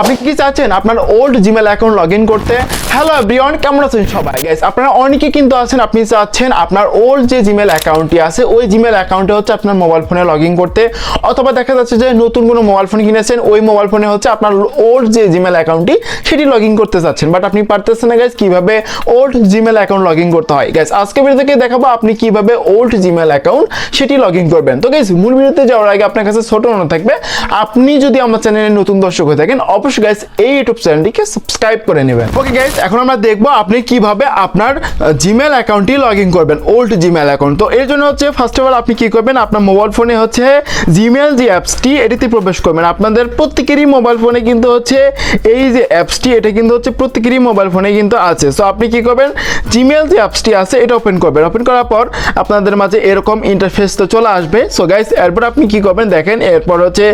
আপনি কি চাচ্ছেন? আপনার old Gmail account log in করতে? হ্যালো এভরিওয়ান কেমন আছেন সবাই? গাইস আপনারা অনেকে কিন্তু আছেন, আপনি চাচ্ছেন আপনার ওল্ড যে জিমেল অ্যাকাউন্টটি আছে, ওই জিমেল অ্যাকাউন্টে হচ্ছে আপনার মোবাইল ফোনে লগ ইন করতে। অথবা দেখা যাচ্ছে যে নতুন কোনো মোবাইল ফোন কিনেছেন, ওই মোবাইল ফোনে হচ্ছে আপনার ওল্ড যে জিমেল অ্যাকাউন্টটি সেটি লগ ইন করতে চাচ্ছেন। বাট আপনি পারতেছেন না গাইস কীভাবে old Gmail account log in করতে হয়? গাইস আজকে ভিডিও থেকে দেখাবো আপনি কীভাবে ওল্ড জিমেল অ্যাকাউন্ট সেটি লগ ইন করবেন। তো গাইস মূল ভিডিওতে যাওয়ার আগে আপনার কাছে ছোট অনুরোধ থাকবে, আপনি যদি আমার চ্যানেলে নতুন দর্শক হয়ে থাকেন, অবশ্যই গাইস এই ইউটিউব চ্যানেলটিকে সাবস্ক্রাইব করে নেবেন। ওকে গাইস এখন আমরা দেখব আপনি কীভাবে আপনার জিমেল অ্যাকাউন্টটি লগ ইন করবেন ওল্ড জিমেল অ্যাকাউন্ট তো এর জন্য হচ্ছে ফার্স্ট অফ অল আপনি কি করবেন, আপনার মোবাইল ফোনে হচ্ছে জিমেল যে অ্যাপসটি এটিতে প্রবেশ করবেন। আপনাদের প্রত্যেকেরই মোবাইল ফোনে কিন্তু হচ্ছে, এই যে অ্যাপসটি এটা কিন্তু হচ্ছে প্রত্যেকেরই মোবাইল ফোনে কিন্তু আছে। সো আপনি কি করবেন জিমেল যে অ্যাপসটি আছে, এটা ওপেন করবেন। ওপেন করার পর আপনাদের মাঝে এরকম ইন্টারফেস তো চলে আসবে। সো গাইস এরপর আপনি কি করবেন, দেখেন, এরপর হচ্ছে,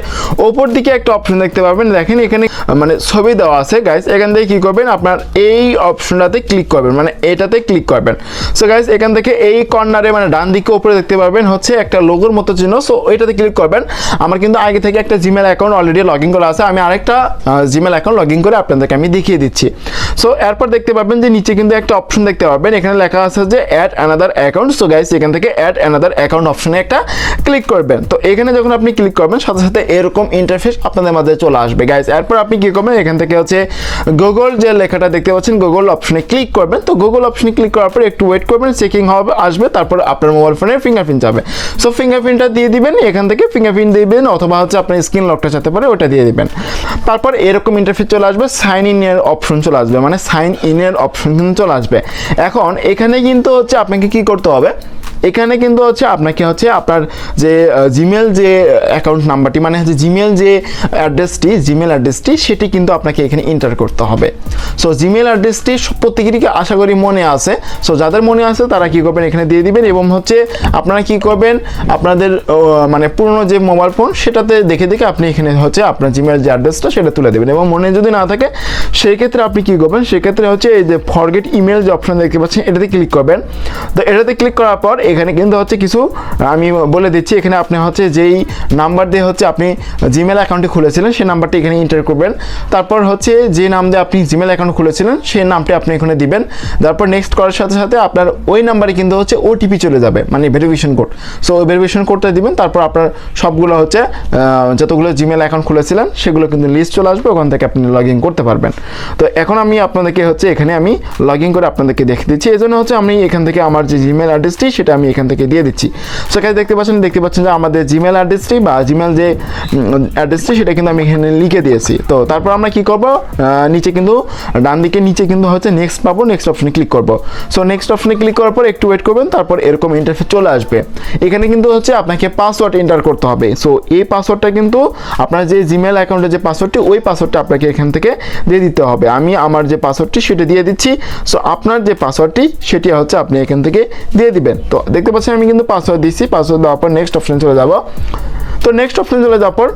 ওপর দিকে একটা অপশন দেখতে পাবেন। দেখেন, এখানে মানে ছবি দেওয়া আছে গাইস এখান থেকে কি করবেন? আপনার এই অপশনটাতে ক্লিক করবেন। মানে এটাতে ক্লিক করবেন। সো গাইস এখান থেকে এই কর্নারে মানে ডান দিকে উপরে দেখতে পারবেন, হচ্ছে একটা লোগোর মতো চিহ্ন। সো এটাতে ক্লিক করবেন। আমার কিন্তু আগে থেকে একটা Gmail account already log in করা আছে। আমি আরেকটা জিমেল অ্যাকাউন্ট লগ ইন করে আপনাদেরকে আমি দেখিয়ে দিচ্ছি। সো এরপর দেখতে পাবেন যে নিচে কিন্তু একটা অপশন দেখতে পাবেন এখানে লেখা আছে যে add another account so guys এখান থেকে অ্যাড অ্যানাদার অ্যাকাউন্ট অপশনে একটা ক্লিক করবেন। তো এখানে যখন আপনি ক্লিক করবেন, সাথে সাথে এরকম ইন্টারফেস আপনাদের মাঝে চলে আসবে। গাইস এরপর আপনি কি করবেন? এখান থেকে হচ্ছে গুগল যে লেখাটা দেখতে পাচ্ছেন গুগল অপশনে ক্লিক করবেন। তো গুগল অপশনে ক্লিক করার পর একটু ওয়েট করবেন চেকিং হবে, আসবে, তারপর আপনার মোবাইল ফোনের ফিঙ্গারপ্রিন্ট যাবে। সো ফিঙ্গারপ্রিন্টটা দিয়ে দিবেন, এখান থেকে ফিঙ্গারপ্রিন্ট দিবেন, অথবা হচ্ছে আপনার স্ক্রিন লকটা চাতে পারে, ওটা দিয়ে দিবেন। তারপর এরকম ইন্টারফেস চলে আসবে সাইন ইন এর অপশন চলে আসবে মানে সাইন ইন এর অপশন চলে আসবে। এখন, এখানে কিন্তু হচ্ছে আপনাকে কি করতে হবে? এখানে কিন্তু হচ্ছে আপনাকে হচ্ছে আপনার যে জিমেল যে অ্যাকাউন্ট নাম্বারটি মানে হচ্ছে জিমেল যে অ্যাড্রেসটি জিমেল অ্যাড্রেসটি সেটি কিন্তু আপনাকে এখানে এন্টার করতে হবে। সো জিমেল অ্যাড্রেসটি প্রত্যেকেরই আশা করি মনে আছে? সো যাদের মনে আছে, তারা কি করবেন এখানে দিয়ে দিবেন এবং হচ্ছে আপনারা কি করবেন? আপনাদের মানে পুরনো যে মোবাইল ফোন সেটাতে দেখে দেখে আপনি এখানে হচ্ছে আপনার জিমেল যে অ্যাড্রেসটা সেটা তুলে দেবেন এবং মনে যদি না থাকে সেই ক্ষেত্রে আপনি কি করবেন? সেক্ষেত্রে হচ্ছে এই যে ফরগেট ইমেল যে অপশন দেখতে পাচ্ছেন, এটাতে ক্লিক করবেন। তো এটাতে ক্লিক করার পর এখানে কিন্তু হচ্ছে কিছু, আমি বলে দিচ্ছি, এখানে আপনি হচ্ছে যেই নাম্বার দিয়ে হচ্ছে আপনি জিমেল অ্যাকাউন্টটি খুলেছিলেন, সেই নাম্বারটি এখানে এন্টার করবেন। তারপর হচ্ছে যে নাম দিয়ে আপনি জিমেল অ্যাকাউন্ট খুলেছিলেন, সেই নামটি আপনি এখানে দিবেন। তারপর নেক্সট করার সাথে সাথে আপনার ওই নাম্বারে কিন্তু হচ্ছে ওটিপি চলে যাবে মানে ভেরিফিকেশন কোড সো ওই ভেরিফিকেশন কোডটা দিবেন, তারপর আপনার সবগুলো হচ্ছে যতগুলো জিমেল অ্যাকাউন্ট খুলেছিলেন, সেগুলো কিন্তু লিস্ট চলে আসবে, ওখান থেকে আপনি লগ ইন করতে পারবেন। তো এখন আমি আপনাদেরকে হচ্ছে এখানে আমি লগ ইন করে আপনাদেরকে দেখে দিচ্ছি। এই জন্য হচ্ছে আমি এখান থেকে আমার যে জিমেল অ্যাড্রেসটি সেটা আমি এখান থেকে দিয়ে দিচ্ছি। সেখানে দেখতে পাচ্ছেন দেখতে পাচ্ছেন যে আমাদের জিমেল অ্যাড্রেসটি বা জিমেল যে অ্যাড্রেসটি সেটা কিন্তু আমি এখানে লিখে দিয়েছি। তো তারপর আমরা কি করব? নিচে কিন্তু, ডান দিকে নিচে কিন্তু হচ্ছে নেক্সট পাবো নেক্সট অপশনে ক্লিক করব। সো নেক্সট অপশনে ক্লিক করার পর একটু ওয়েট করবেন, তারপর এরকম ইন্টারফেস চলে আসবে। এখানে কিন্তু হচ্ছে আপনাকে পাসওয়ার্ড এন্টার করতে হবে। সো এই পাসওয়ার্ডটা কিন্তু আপনার যে জিমেল অ্যাকাউন্টের যে পাসওয়ার্ডটি ওই পাসওয়ার্ডটা আপনাকে এখান থেকে দিয়ে দিতে হবে। আমি আমার যে পাসওয়ার্ডটি সেটা দিয়ে দিচ্ছি। সো আপনার যে পাসওয়ার্ডটি সেটি হচ্ছে আপনি এখান থেকে দিয়ে দিবেন। তো দেখতে পাচ্ছেন আমি কিন্তু পাসওয়ার্ড দিচ্ছি পাসওয়ার্ড দেওয়ার পর নেক্সট অপশন চলে যাব। তো নেক্সট অপশন চলে যাওয়ার পর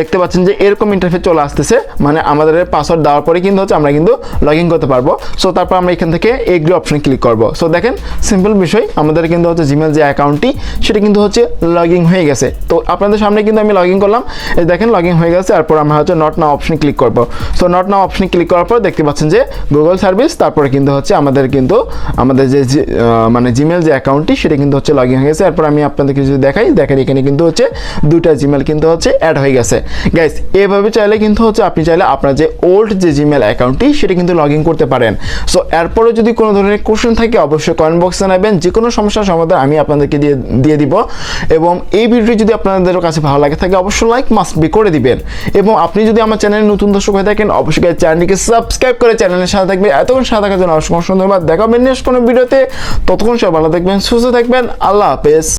দেখতে পাচ্ছেন যে এরকম ইন্টারফেস চলে আসতেছে মানে আমাদের পাসওয়ার্ড দেওয়ার পরে কিন্তু হচ্ছে আমরা কিন্তু লগ ইন করতে পারব। সো তারপর আমরা এখান থেকে এগ্রি অপশনে ক্লিক করব। সো দেখেন সিম্পল বিষয়, আমাদের কিন্তু হচ্ছে জিমেল যে অ্যাকাউন্টটি সেটা কিন্তু হচ্ছে লগ ইন হয়ে গেছে। তো আপনাদের সামনে কিন্তু আমি লগ ইন করলাম। এই দেখেন লগ ইন হয়ে গেছে, তারপর আমরা হচ্ছে নট নাও অপশনে ক্লিক করব। সো নট নাও অপশনে ক্লিক করার পর দেখতে পাচ্ছেন যে গুগল সার্ভিস তারপরে কিন্তু হচ্ছে আমাদের কিন্তু, আমাদের যে মানে জিমেল যে অ্যাকাউন্টটি সেটা কিন্তু হচ্ছে লগ ইন হয়ে গেছে। তারপর আমি আপনাদেরকে যদি দেখাই দেখেন এখানে কিন্তু হচ্ছে দুটা জিমেল কিন্তু হচ্ছে অ্যাড হয়ে গেছে। গাইস এভাবে চাইলে কিন্তু হচ্ছে আপনি চাইলে আপনার যে ওল্ড যে জিমেল অ্যাকাউন্টটি সেটা কিন্তু লগ ইন করতে পারেন। সো এরপরে যদি কোনো ধরনের কোশ্চেন থাকে, অবশ্যই কমেন্ট বক্সে জানাবেন। যে কোনো সমস্যার সমাধান আমি আপনাদেরকে দিয়ে দিয়ে দিব। এবং এই ভিডিওটি যদি আপনাদের কাছে ভালো লাগে থাকে, অবশ্যই লাইক মাস্ট বি করে দিবেন। এবং আপনি যদি আমার চ্যানেলে নতুন দর্শক হয়ে থাকেন, অবশ্যই চ্যানেলটিকে সাবস্ক্রাইব করে চ্যানেলের সাথে থাকবেন। এতক্ষণ সাথে থাকার জন্য অসংখ্য ধন্যবাদ। দেখা হবে নেক্সট কোনো ভিডিওতে। ততক্ষণ সব ভালো থাকবেন, সুস্থ থাকবেন। আল্লাহ হাফেজ।